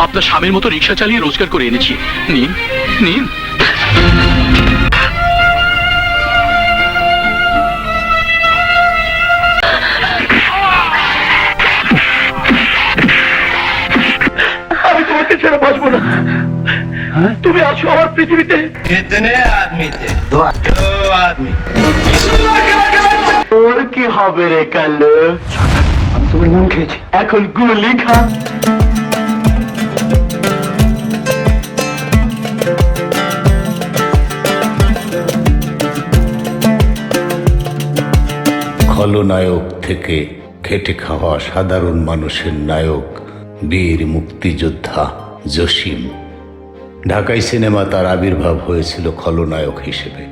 আপনার স্বামীর মতো রিক্সা চালিয়ে রোজগার করে এনেছি নিন নিন আমি তোমাকে ছেড়ে বাঁচবো না তুমি আছো আমার পৃথিবীতে कितने आदमी थे दो आदमी তোর কি হবে রে কালো আমি তোমার নাম খেয়েছি এখন গুলি খা খলনায়ক থেকে খেটে খাওয়া সাধারণ মানুষের নায়ক, বীর মুক্তিযোদ্ধা জসিম। ঢাকাই সিনেমা তার আবির্ভাব হয়েছিল খলনায়ক হিসেবে,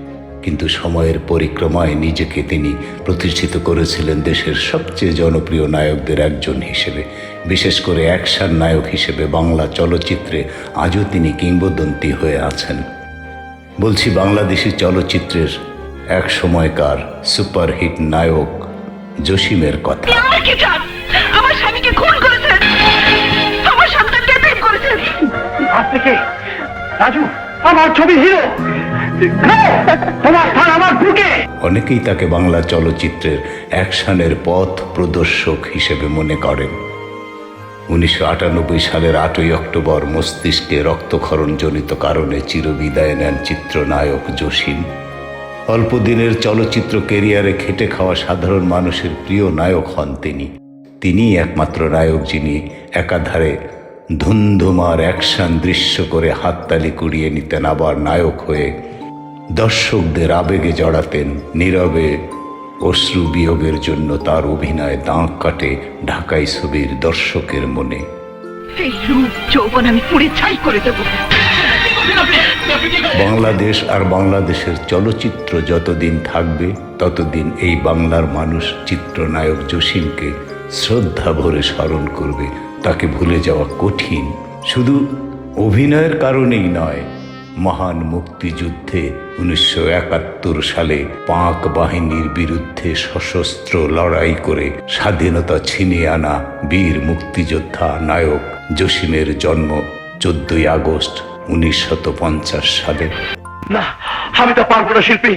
কিন্তু সময়ের পরিক্রমায় নিজেকে তিনি প্রতিষ্ঠিত করেছিলেন দেশের সবচেয়ে জনপ্রিয় নায়কদের একজন হিসেবে। বিশেষ করে অ্যাকশন নায়ক হিসেবে বাংলা চলচ্চিত্রে আজও তিনি কিংবদন্তি হয়ে আছেন। বলছি বাংলাদেশি চলচ্চিত্রের এক সময়কার সুপারহিট নায়ক জসিমের কথা। কি চান আমার স্বামীকে খুন করেছেন আমার সন্তানকে প্রেম করেছেন আপনি কে? রাজু আমার ছবি হিরো। তোমার স্থান আমার বুকে। অনেকেই তাকে বাংলা চলচ্চিত্রের অ্যাকশনের পথ প্রদর্শক হিসেবে মনে করেন। উনিশশো আটানব্বই সালের আটই অক্টোবর মস্তিষ্কে রক্তক্ষরণজনিত কারণে চিরবিদায় নেন চিত্রনায়ক জসিম। অল্প দিনের চলচ্চিত্র কেরিয়ারে খেটে খাওয়া সাধারণ মানুষের প্রিয় নায়ক হন তিনি। তিনিই একমাত্র নায়ক যিনি একাধারে ধুন্ধুমার অ্যাকশন দৃশ্য করে হাততালি কুড়িয়ে নিতেন, আবার নায়ক হয়ে দর্শকদের আবেগে জড়াতেন, নীরবে অশ্রু বিয়োগের জন্য তার অভিনয় দাঁক কাটে ঢাকাই ছবির দর্শকের মনে। রূপ যৌবন আমি পুড়ে ছাই করে বাংলাদেশ আর বাংলাদেশের চলচ্চিত্র যতদিন থাকবে, ততদিন এই বাংলার মানুষ চিত্রনায়ক জসিমকে শ্রদ্ধা ভরে স্মরণ করবে। তাকে ভুলে যাওয়া কঠিন। শুধু অভিনয়ের কারণেই নয়, মহান মুক্তিযুদ্ধে উনিশশো একাত্তর সালে পাক বাহিনীর বিরুদ্ধে সশস্ত্র লড়াই করে স্বাধীনতা ছিনিয়ে আনা বীর মুক্তিযোদ্ধা নায়ক জসিমের জন্ম চোদ্দই আগস্ট উনিশশত পঞ্চাশ সালে। না আমি তো পারব না শিল্পী।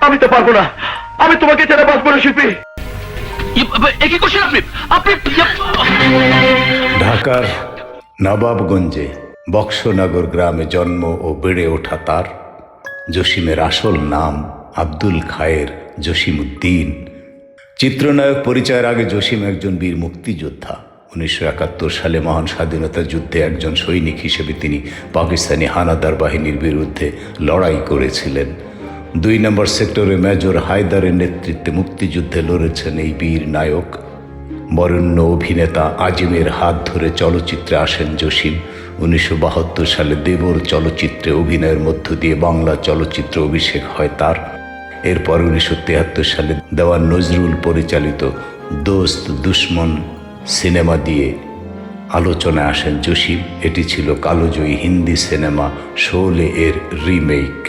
আমি তো পারব না। আমি তোমাকে ছেড়ে বাঁচবো না শিল্পী। করছেন আপনি? আপনি ঢাকার নবাবগঞ্জে বক্সনগর গ্রামে জন্ম ও বেড়ে ওঠা তার জসিমের আসল নাম আব্দুল খায়ের জসিমউদ্দিন। চিত্রনায়ক পরিচয়ের আগে জসিম একজন বীর মুক্তিযোদ্ধা। উনিশশো একাত্তর সালে মহান স্বাধীনতা যুদ্ধে একজন সৈনিক হিসেবে তিনি পাকিস্তানি হানাদার বাহিনীর বিরুদ্ধে লড়াই করেছিলেন। দুই নম্বর সেক্টরে মেজর হায়দারের নেতৃত্বে মুক্তিযুদ্ধে লড়েছেন এই বীর নায়ক। বরেণ্য অভিনেতা আজিমের হাত ধরে চলচ্চিত্রে আসেন জসিম। উনিশশো বাহাত্তর সালে দেবর চলচ্চিত্রে অভিনয়ের মধ্য দিয়ে বাংলা চলচ্চিত্র অভিষেক হয় তার। এরপর উনিশশো তিয়াত্তর সালে দেওয়ান নজরুল পরিচালিত দোস্ত দুশ্মন সিনেমা দিয়ে আলোচনায় আসেন জসিম। এটি ছিল কালোজয়ী হিন্দি সিনেমা শোলে এর রিমেক।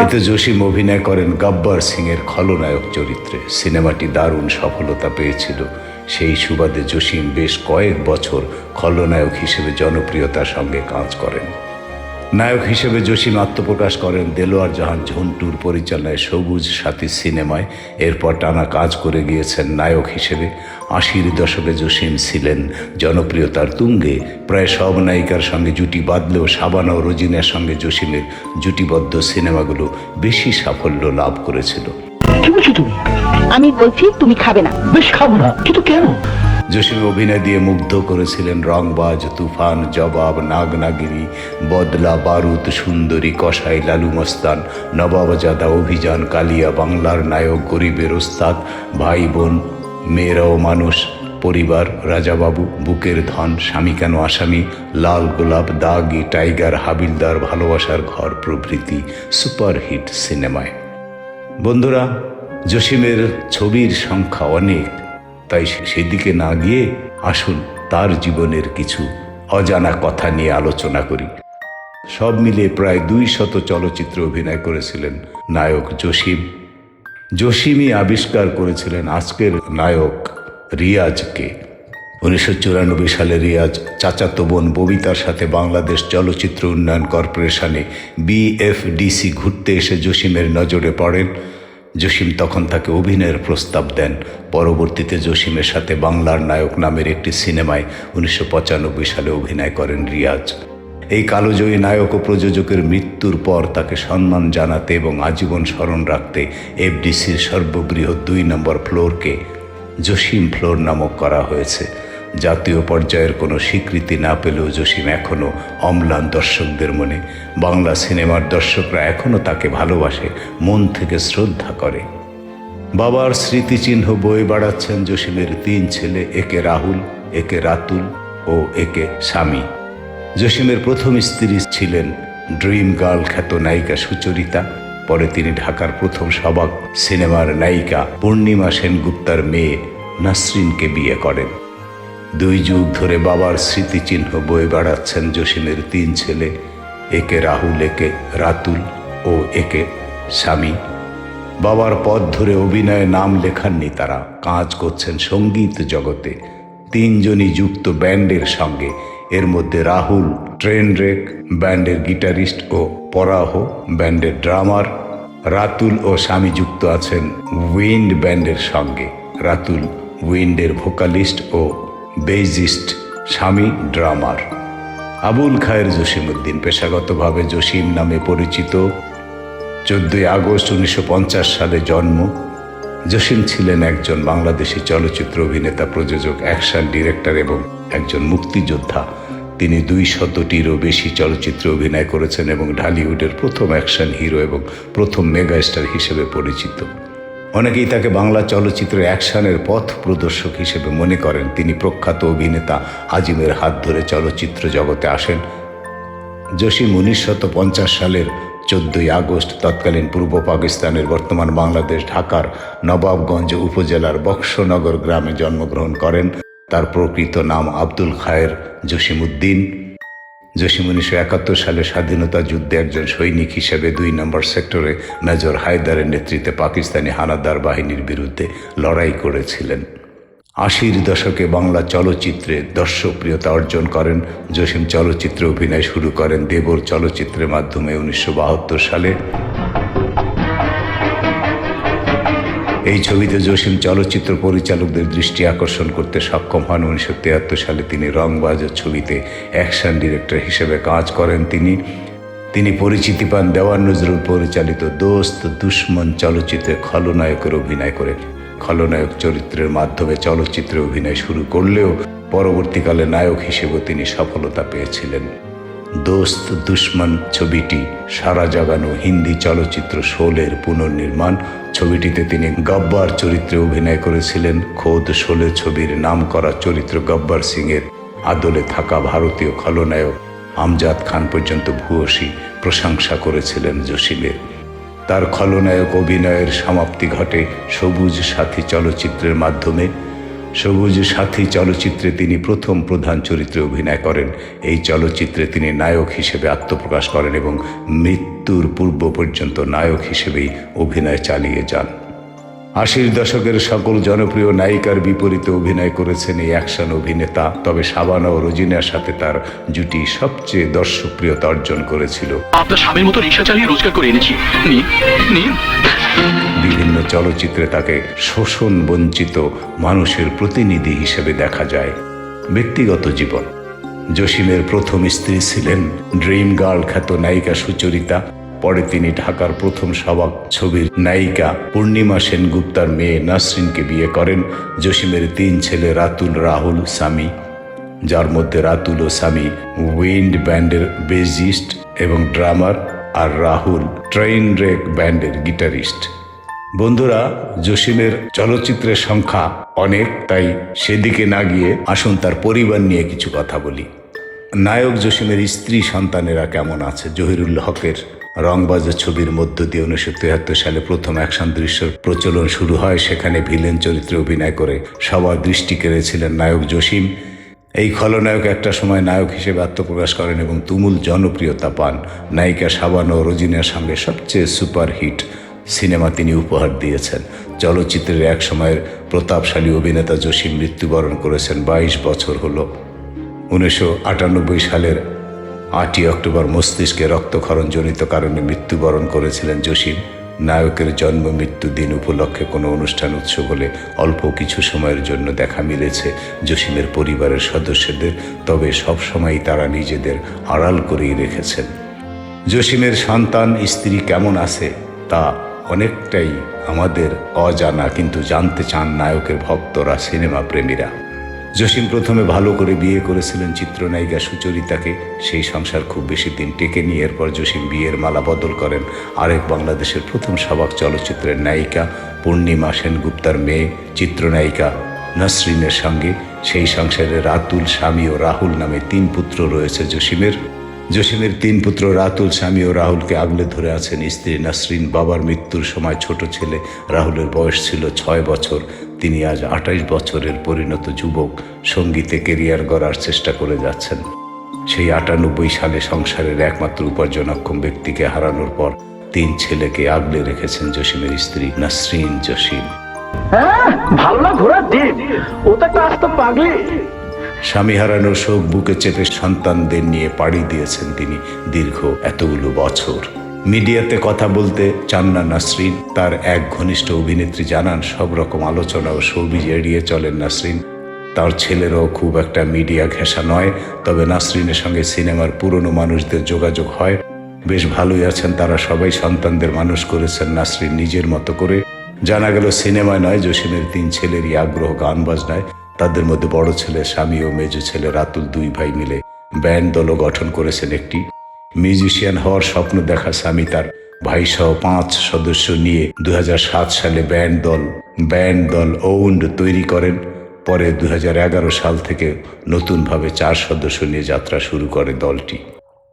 এতে জসিম অভিনয় করেন গব্বর সিং এর খলনায়ক চরিত্রে। সিনেমাটি দারুণ সফলতা পেয়েছিল। সেই সুবাদে জসিম বেশ কয়েক বছর খলনায়ক হিসেবে জনপ্রিয়তার সঙ্গে কাজ করেন। নায়ক হিসেবে জসিম আত্মপ্রকাশ করেন দেলোয়ার জাহান ঝন্টুর পরিচালনায় সবুজ সাথী সিনেমায়। এরপর টানা কাজ করে গিয়েছেন নায়ক হিসেবে। আশির দশকে জসিম ছিলেন জনপ্রিয়তার তুঙ্গে। প্রায় সব নায়িকার সঙ্গে জুটি বাঁধলেও সাবানা ও রোজিনার সঙ্গে জসিমের জুটিবদ্ধ সিনেমাগুলো বেশি সাফল্য লাভ করেছিল। কি বলছো তুমি? আমি বলছি তুমি খাবে না। বেশ খাব না। কিন্তু কেন? জসিম অভিনয় দিয়ে মুগ্ধ করেছিলেন রংবাজ, তুফান, জবাব, নাগনাগিরি, বদলা, বারুদ, সুন্দরী, কসাই, লালু মস্তান নবাবজাদা অভিযান, কালিয়া, বাংলার নায়ক, গরিবের ওস্তাদ, ভাই, বোন, মেয়েরাও মানুষ, পরিবার, রাজাবাবু, বুকের ধন, স্বামী কেন আসামি, লাল গোলাপ, দাগি, টাইগার, হাবিলদার, ভালোবাসার ঘর, প্রভৃতি সুপারহিট সিনেমায়। বন্ধুরা, জসিমের ছবির সংখ্যা অনেক। তাই সেদিকে না গিয়ে আসুন তার জীবনের কিছু অজানা কথা নিয়ে আলোচনা করি। সব মিলিয়ে প্রায় দুই শত চলচ্চিত্রে অভিনয় করেছিলেন নায়ক জসিম। জসিমই আবিষ্কার করেছিলেন আজকের নায়ক রিয়াজকে। উনিশশো চুরানব্বই সালে রিয়াজ চাচাতো বোন ববিতার সাথে বাংলাদেশ চলচ্চিত্র উন্নয়ন কর্পোরেশনে বিএফডিসি ঘুরতে এসে জসিমের নজরে পড়েন। জসিম তখন তাকে অভিনয়ের প্রস্তাব দেন। পরবর্তীতে জসিমের সাথে বাংলার নায়ক নামের একটি সিনেমায় উনিশশো পঁচানব্বই সালে অভিনয় করেন রিয়াজ। এই কালোজয়ী নায়ক ও প্রযোজকের মৃত্যুর পর তাকে সম্মান জানাতে এবং আজীবন স্মরণ রাখতে এফডিসির সর্ববৃহৎ দুই নম্বর ফ্লোরকে জসিম ফ্লোর নামক করা হয়েছে। জাতীয় পর্যায়ের কোনো স্বীকৃতি না পেলেও জসিম এখনও অম্লান দর্শকদের মনে। বাংলা সিনেমার দর্শকরা এখনও তাকে ভালোবাসে, মন থেকে শ্রদ্ধা করে। বাবার স্মৃতিচিহ্ন বয়ে বেড়াচ্ছেন জসিমের তিন ছেলে, একে রাহুল, একে রাতুল ও একে স্বামী। জসিমের প্রথম স্ত্রী ছিলেন ড্রিম গার্ল খ্যাত নায়িকা সুচরিতা। পরে তিনি ঢাকার প্রথম সবাক সিনেমার নায়িকা পূর্ণিমা সেনগুপ্তার মেয়ে নাসরিনকে বিয়ে করেন। দুই যুগ ধরে বাবার স্মৃতিচিহ্ন বয়ে বেড়াচ্ছেন জসিমের তিন ছেলে, একে রাহুল, একে রাতুল ও একে স্বামী। বাবার পথ ধরে অভিনয়ে নাম লেখাননি তারা, কাজ করছেন সংগীত জগতে। তিনজনই যুক্ত ব্যান্ডের সঙ্গে, এর মধ্যে রাহুল ট্রেন রেক ব্যান্ডের গিটারিস্ট ও পরাহ, ব্যান্ডের ড্রামার। রাতুল ও স্বামী যুক্ত আছেন উইন্ড ব্যান্ডের সঙ্গে, রাতুল উইন্ডের ভোকালিস্ট ও বেজিস্ট স্বামী ড্রামার। আবুল খায়ের জসিমউদ্দিন পেশাগতভাবে জসিম নামে পরিচিত। চোদ্দই আগস্ট উনিশশো পঞ্চাশ সালে জন্ম। জসিম ছিলেন একজন বাংলাদেশি চলচ্চিত্র অভিনেতা, প্রযোজক, অ্যাকশন ডিরেক্টর এবং একজন মুক্তিযোদ্ধা। তিনি দুই শতটিরও বেশি চলচ্চিত্রে অভিনয় করেছেন এবং ঢালিউডের প্রথম অ্যাকশন হিরো এবং প্রথম মেগাস্টার হিসেবে পরিচিত। অনেকেই তাকে বাংলা চলচ্চিত্রের অ্যাকশনের পথ প্রদর্শক হিসেবে মনে করেন। তিনি প্রখ্যাত অভিনেতা আজিমের হাত ধরে চলচ্চিত্র জগতে আসেন। জসিম উনিশশত সালের চোদ্দই আগস্ট তৎকালীন পূর্ব পাকিস্তানের বর্তমান বাংলাদেশ ঢাকার নবাবগঞ্জ উপজেলার বক্সনগর গ্রামে জন্মগ্রহণ করেন। তার প্রকৃত নাম আব্দুল খায়ের জসিমউদ্দিন জসিম উনিশশো একাত্তর সালে স্বাধীনতা যুদ্ধে একজন সৈনিক হিসেবে দুই নম্বর সেক্টরে মেজর হায়দারের নেতৃত্বে পাকিস্তানি হানাদার বাহিনীর বিরুদ্ধে লড়াই করেছিলেন। আশির দশকে বাংলা চলচ্চিত্রে দর্শকপ্রিয়তা অর্জন করেন। জসিম চলচ্চিত্রে অভিনয় শুরু করেন দেবর চলচ্চিত্রের মাধ্যমে উনিশশো বাহাত্তর সালে। এই ছবিতে জসিম চলচ্চিত্র পরিচালকদের দৃষ্টি আকর্ষণ করতে সক্ষম হন উনিশশো তিয়াত্তর সালে তিনি রংবাজার ছবিতে অ্যাকশন ডিরেক্টর হিসেবে কাজ করেন তিনি। তিনি পরিচিতি পান দেওয়ান নজরুল পরিচালিত দোস্ত দুশ্মন চলচ্চিত্রে খলনায়কের অভিনয় করে। খলনায়ক চরিত্রের মাধ্যমে চলচ্চিত্রে অভিনয় শুরু করলেও পরবর্তীকালে নায়ক হিসেবেও তিনি সফলতা পেয়েছিলেন। দোস্ত দুশ্মন ছবিটি সারা জাগানো হিন্দি চলচ্চিত্র শোলের পুনর্নির্মাণ। ছবিটিতে তিনি গব্বার চরিত্রে অভিনয় করেছিলেন। খোদ শোলে ছবির নাম করা চরিত্র গব্বার সিংয়ের আদলে থাকা ভারতীয় খলনায়ক আমজাদ খান পর্যন্ত ভূয়সী প্রশংসা করেছিলেন জসিমের। তার খলনায়ক অভিনয়ের সমাপ্তি ঘটে সবুজ সাথী চলচ্চিত্রের মাধ্যমে। সবুজ সাথী চলচ্চিত্রে তিনি প্রথম প্রধান চরিত্রে অভিনয় করেন। এই চলচ্চিত্রে তিনি নায়ক হিসেবে আত্মপ্রকাশ করেন এবং মৃত্যুর পূর্ব পর্যন্ত নায়ক হিসেবেই অভিনয় চালিয়ে যান। আশির দশকের সকল জনপ্রিয় নায়িকার বিপরীতে অভিনয় করেছেন এই অ্যাকশন অভিনেতা, তবে সাবানা ও রোজিনার সাথে তার জুটি সবচেয়ে দর্শকপ্রিয়তা অর্জন করেছিল। আপনার স্বামীর মতো রিক্সা চালিয়ে রোজগার করে এনেছি। নিন নিন। বিভিন্ন চলচ্চিত্রে তাকে শোষণ বঞ্চিত মানুষের প্রতিনিধি হিসেবে দেখা যায় ব্যক্তিগত জীবন। জসিমের প্রথম স্ত্রী ছিলেন ড্রিম গার্ল খ্যাত নায়িকা সুচরিতা। পরে তিনি ঢাকার প্রথম সবাক ছবির নায়িকা পূর্ণিমা সেনগুপ্তার মেয়ে নাসরিনকে বিয়ে করেন জসিমের তিন ছেলে রাতুল, রাহুল স্বামী যার মধ্যে রাতুল ও স্বামী উইন্ড ব্যান্ডের বেজিস্ট এবং ড্রামার আর রাহুল ট্রেন রেক ব্যান্ডের গিটারিস্ট। বন্ধুরা, জসিমের চলচ্চিত্রের সংখ্যা অনেক, তাই সেদিকে না গিয়ে আসুন তার পরিবার নিয়ে কিছু কথা বলি। নায়ক জসিমের স্ত্রী সন্তানেরা কেমন আছে? জহিরুল হকের রংবাজার ছবির মধ্য দিয়ে উনিশশো তিয়াত্তর সালে প্রথম অ্যাকশন দৃশ্যের প্রচলন শুরু হয়, সেখানে ভিলেন চরিত্রে অভিনয় করে সবার দৃষ্টি কেড়েছিলেন নায়ক জসিম। এই খলনায়ক একটা সময় নায়ক হিসেবে আত্মপ্রকাশ করেন এবং তুমুল জনপ্রিয়তা পান। নায়িকা সাবান ও রোজিনার সঙ্গে সবচেয়ে সুপারহিট সিনেমা তিনি উপহার দিয়েছেন। চলচ্চিত্রের এক সময়ের প্রতাপশালী অভিনেতা জসিম মৃত্যুবরণ করেছেন বাইশ বছর হল। উনিশশো আটানব্বই সালের আটই অক্টোবর মস্তিষ্কে রক্তক্ষরণজনিত কারণে মৃত্যুবরণ করেছিলেন জসিম নায়কের জন্ম, মৃত্যু দিন উপলক্ষে কোনো অনুষ্ঠান, উৎসব হলে অল্প কিছু সময়ের জন্য দেখা মিলেছে জসিমের পরিবারের সদস্যদের, তবে সবসময়ই তারা নিজেদের আড়াল করেই রেখেছেন। জসিমের সন্তান, স্ত্রী কেমন আছে তা অনেকটাই আমাদের অজানা কিন্তু জানতে চান নায়কের ভক্তরা, সিনেমা প্রেমীরা। জসিম প্রথমে ভালো করে বিয়ে করেছিলেন চিত্রনায়িকা সুচরিতাকে। সেই সংসার খুব বেশি দিন টেকে নিয়ে এরপর জসিম বিয়ের মালা বদল করেন। আরেক বাংলাদেশের প্রথম সবাক চলচ্চিত্রের নায়িকা পূর্ণিমা সেনগুপ্তার মেয়ে, চিত্রনায়িকা নসরিনের সঙ্গে। সেই সংসারে রাতুল, স্বামী ও রাহুল নামে তিন পুত্র রয়েছে জসিমের। জসিমের তিন পুত্র রাতুল, স্বামী ও রাহুলকে আগলে ধরে আছেন স্ত্রী নাসরিন। বাবার মৃত্যুর সময় ছোট ছেলে রাহুলের বয়স ছিল ছয় বছর। তিনি আজ আঠাইশ বছরের পরিণত যুবক। সঙ্গীতে কেরিয়ার গড়ার চেষ্টা করে যাচ্ছেন। সেই আটানব্বই সালে সংসারের একমাত্র উপার্জনক্ষম ব্যক্তিকে হারানোর পর তিন ছেলেকে আগলে রেখেছেন জসিমের স্ত্রী নাসরিন জসিম। হ্যাঁ ভালো না ঘোড়ার ডিম ও তো পাগলি। স্বামী হারানোর শোক বুকে চেপে সন্তানদের নিয়ে পাড়ি দিয়েছেন তিনি দীর্ঘ এতগুলো বছর। মিডিয়াতে কথা বলতে চান না নাসরিন, তার এক ঘনিষ্ঠ অভিনেত্রী জানান, সব রকম আলোচনা ও সৌবিজ এড়িয়ে চলেন নাসরিন। তার ছেলেরাও খুব একটা মিডিয়া ঘেঁষা নয়, তবে নাসরিনের সঙ্গে সিনেমার পুরনো মানুষদের যোগাযোগ হয়। বেশ ভালোই আছেন তারা সবাই, সন্তানদের মানুষ করেছেন নাসরিন নিজের মতো করে। জানা গেল, সিনেমায় নয়, জসিমের তিন ছেলেরই আগ্রহ গান বাজনায় তাদের মধ্যে বড় ছেলে, স্বামী ও মেজ ছেলে রাতুল দুই ভাই মিলে ব্যান্ড দলও গঠন করেছেন একটি। মিউজিশিয়ান হওয়ার স্বপ্ন দেখা স্বামী তার ভাই সহ পাঁচ সদস্য নিয়ে দুহাজার সাত সালে ব্যান্ড দল ব্যান্ড দল ওউন্ড তৈরি করেন। পরে দু হাজার এগারো সাল থেকে নতুনভাবে চার সদস্য নিয়ে যাত্রা শুরু করে দলটি।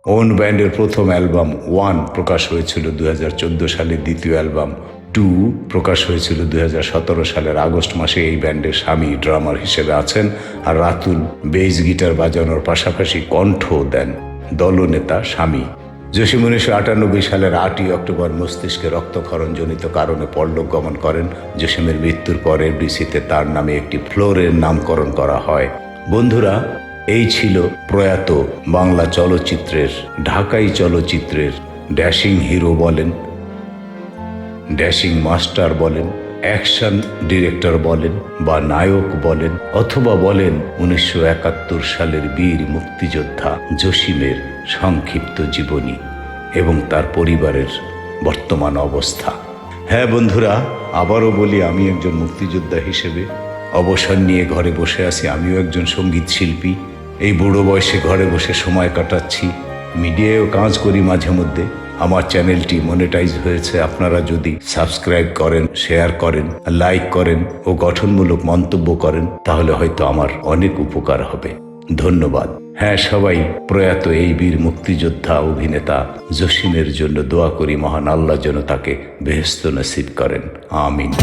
ওন ব্যান্ডের প্রথম অ্যালবাম ওয়ান প্রকাশ হয়েছিল দুই হাজার চোদ্দ সালে দ্বিতীয় অ্যালবাম টু প্রকাশ হয়েছিল দুই হাজার সতেরো সালের আগস্ট মাসে এই ব্যান্ডের স্বামী ড্রামার হিসেবে আছেন আর রাতুল বেস গিটার বাজানোর পাশাপাশি কণ্ঠ দেন দলনেতা স্বামী। জসিম উনিশশো আটানব্বই সালের আটই অক্টোবর মস্তিষ্কে রক্তক্ষরণজনিত কারণে পরলোক গমন করেন। জসিমের মৃত্যুর পর এফডিসিতে তার নামে একটি ফ্লোরের নামকরণ করা হয়। বন্ধুরা, এই ছিল প্রয়াত বাংলা চলচ্চিত্রের, ঢাকাই চলচ্চিত্রের, ড্যাশিং হিরো বলেন ড্যাশিং মাস্টার বলেন, অ্যাকশন ডিরেক্টর বলেন বা নায়ক বলেন অথবা বলেন উনিশশো একাত্তর সালের বীর মুক্তিযোদ্ধা জসিমের সংক্ষিপ্ত জীবনী এবং তার পরিবারের বর্তমান অবস্থা। হ্যাঁ বন্ধুরা, আবারও বলি, আমি একজন মুক্তিযোদ্ধা হিসেবে অবসর নিয়ে ঘরে বসে আছি। আমিও একজন সংগীত শিল্পী। এই বুড়ো বয়সে ঘরে বসে সময় কাটাচ্ছি। মিডিয়ায়ও কাজ করি মাঝে মধ্যে। আমার চ্যানেলটি মনিটাইজ হয়েছে, আপনারা যদি সাবস্ক্রাইব করেন শেয়ার করেন লাইক করেন ও গঠনমূলক মন্তব্য করেন, তাহলে হয়তো আমার অনেক উপকার হবে। ধন্যবাদ। হ্যাঁ সবাই, প্রয়াত এই বীর মুক্তিযোদ্ধা অভিনেতা জসিমের জন্য দোয়া করি, মহান আল্লাহ যেন তাকে বেহেস্ত নসিব করেন। আমিন।